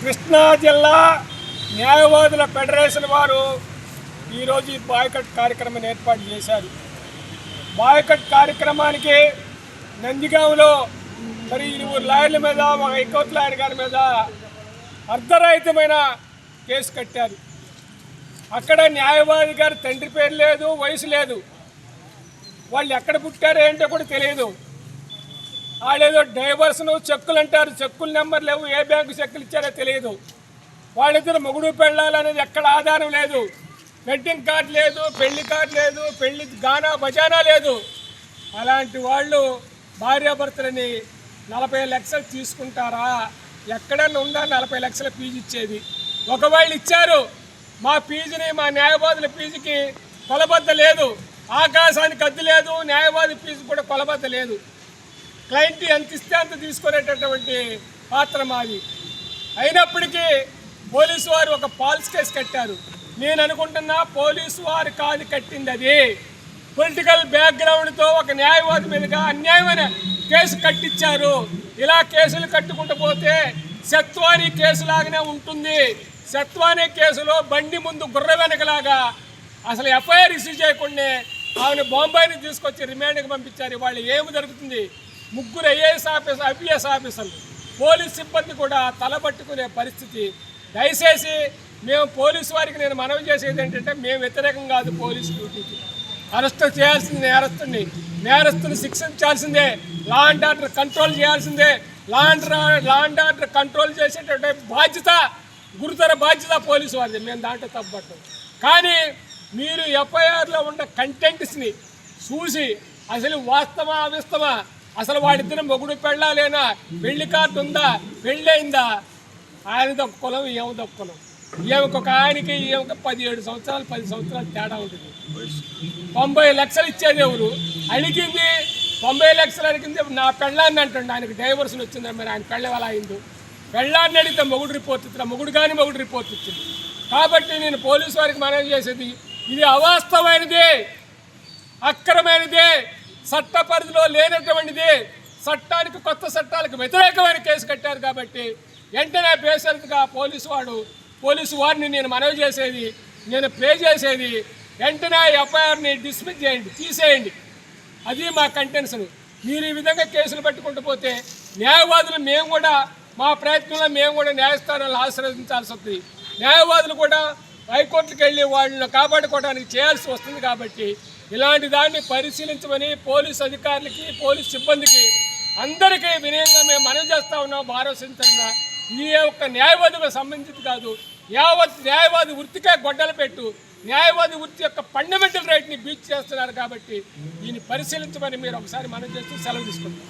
కృష్ణా జిల్లా న్యాయవాదుల ఫెడరేషన్ వారు ఈరోజు ఈ బాయ్కట్ కార్యక్రమాన్ని ఏర్పాటు చేశారు. బాయ్కట్ కార్యక్రమానికి నందిగాంలో మరి ఇరువురు లాయర్ల మీద ఒక హైకోర్టు లాయర్ గారి మీద అర్ధరహితమైన కేసు కట్టారు. అక్కడ న్యాయవాది గారి తండ్రి పేరు లేదు వయసు లేదు. వాళ్ళు ఎక్కడ పుట్టారు ఏంటో కూడా తెలియదు. వాళ్ళేదో డైవర్స్ను చెక్కులు అంటారు చెక్కుల నెంబర్ లేవు ఏ బ్యాంకు చెక్కులు ఇచ్చారో తెలియదు. వాళ్ళిద్దరు మొగుడు పెళ్ళాలనేది ఎక్కడ ఆధారం లేదు. వెడ్డింగ్ కార్డు లేదు పెళ్ళి కార్డు లేదు పెళ్ళి గానా బజానా లేదు. అలాంటి వాళ్ళు భార్యాభర్తలని నలభై లక్షలు తీసుకుంటారా? ఎక్కడన్నా ఉందా నలభై లక్షల ఫీజు ఇచ్చేది? ఒకవేళ ఇచ్చారు మా ఫీజుని మా న్యాయవాదుల ఫీజుకి కొలబద్ద లేదు ఆకాశానికి అద్దు లేదు న్యాయవాది ఫీజు కూడా కొలబద్ద లేదు క్లయింట్ ఎంత ఇస్తే అంత తీసుకునేటటువంటి పాత్ర మాది. అయినప్పటికీ పోలీసు వారు ఒక పాల్స్ కేసు కట్టారు. నేను అనుకుంటున్నా పోలీసు వారు కాదు కట్టింది అది. పొలిటికల్ బ్యాక్గ్రౌండ్తో ఒక న్యాయవాది మీదుగా అన్యాయమైన కేసు కట్టించారు. ఇలా కేసులు కట్టుకుంటూ పోతే సత్వాని కేసులాగానే ఉంటుంది. సత్వాని కేసులో బండి ముందు గుర్ర వెనకలాగా అసలు ఎఫ్ఐఆర్ ఇష్యూ చేయకుండా ఆమెను బొంబాయిని తీసుకొచ్చి రిమాండ్కి పంపించారు. వాళ్ళు ఏమి జరుగుతుంది? ముగ్గురు ఐఏఎస్ ఆఫీసర్ ఐపీఎస్ ఆఫీసర్లు పోలీస్ సిబ్బంది కూడా తలబట్టుకునే పరిస్థితి. దయచేసి మేము పోలీసు వారికి నేను మనవి చేసేది ఏంటంటే మేము వ్యతిరేకం కాదు పోలీసు డ్యూటీకి. అరెస్ట్ చేయాల్సింది నేరస్తుని నేరస్తుని శిక్షించాల్సిందే లా అండ్ ఆర్డర్ కంట్రోల్ చేయాల్సిందే. Law and law and order control చేసేటటువంటి బాధ్యత గురుతర బాధ్యత పోలీసు వారిది. మేము దాంట్లో తప్పబట్టాం కానీ మీరు ఎఫ్ఐఆర్లో ఉన్న కంటెంట్స్ని చూసి అసలు వాస్తవా అవిస్తవా అసలు వాడిద్దరు మొగుడు పెళ్ళాలేనా పెళ్ళి కార్డు ఉందా? పెళ్ళయిందా? ఆయన దక్కులం కులం దక్కులం ఒక ఒక ఆయనకి ఈమెకు పదిహేడు సంవత్సరాలు పది సంవత్సరాలు తేడా ఉంటుంది. తొంభై లక్షలు ఇచ్చేది ఎవరు అడిగింది తొంభై లక్షలు అడిగింది నా పెళ్ళాన్ని అంటుండే. ఆయనకి డైవర్షన్ వచ్చింది మరి ఆయన పెళ్ళ ఎలా అయిందో. పెళ్ళాన్ని అడిగితే మొగుడు రిపోర్ట్ ఇచ్చిన మొగుడు కానీ మొగుడు రిపోర్ట్ ఇచ్చింది. కాబట్టి నేను పోలీసు వారికి మనవి చేసేది ఇది అవాస్తవమైనదే అక్రమైనదే. చట్ట పరిధిలో లేనటువంటిది చట్టానికి కొత్త చట్టాలకు వ్యతిరేకమైన కేసు కట్టారు కాబట్టి వెంటనే బేసరిగా పోలీసు వాడు పోలీసు వారిని నేను మనవి చేసేది నేను ప్లే చేసేది వెంటనే ఎఫ్ఐఆర్ని డిస్మిస్ చేయండి తీసేయండి. అది మా కంటెన్షన్ మీరు ఈ విధంగా కేసులు పెట్టుకుంటూ పోతే న్యాయవాదులు మేము కూడా మా ప్రయత్నంలో మేము కూడా న్యాయస్థానాలను ఆశ్రయించాల్సి వస్తుంది. న్యాయవాదులు కూడా హైకోర్టుకి వెళ్ళి వాళ్ళని కాపాడుకోవడానికి చేయాల్సి వస్తుంది కాబట్టి ఇలాంటి దాన్ని పరిశీలించమని పోలీస్ అధికారులకి పోలీస్ సిబ్బందికి అందరికీ వినయంగా మేము మనవి చేస్తా ఉన్నాం. భారతీయంగా ఈ యొక్క న్యాయవాదికి సంబంధించి కాదు యావత్ న్యాయవాది వృత్తికే గొడ్డలు పెట్టు న్యాయవాది వృత్తి యొక్క ఫండమెంటల్ రైట్ని బీచ్ చేస్తున్నారు కాబట్టి దీన్ని పరిశీలించమని మీరు ఒకసారి మనం చేస్తూ సెలవు తీసుకుంటాం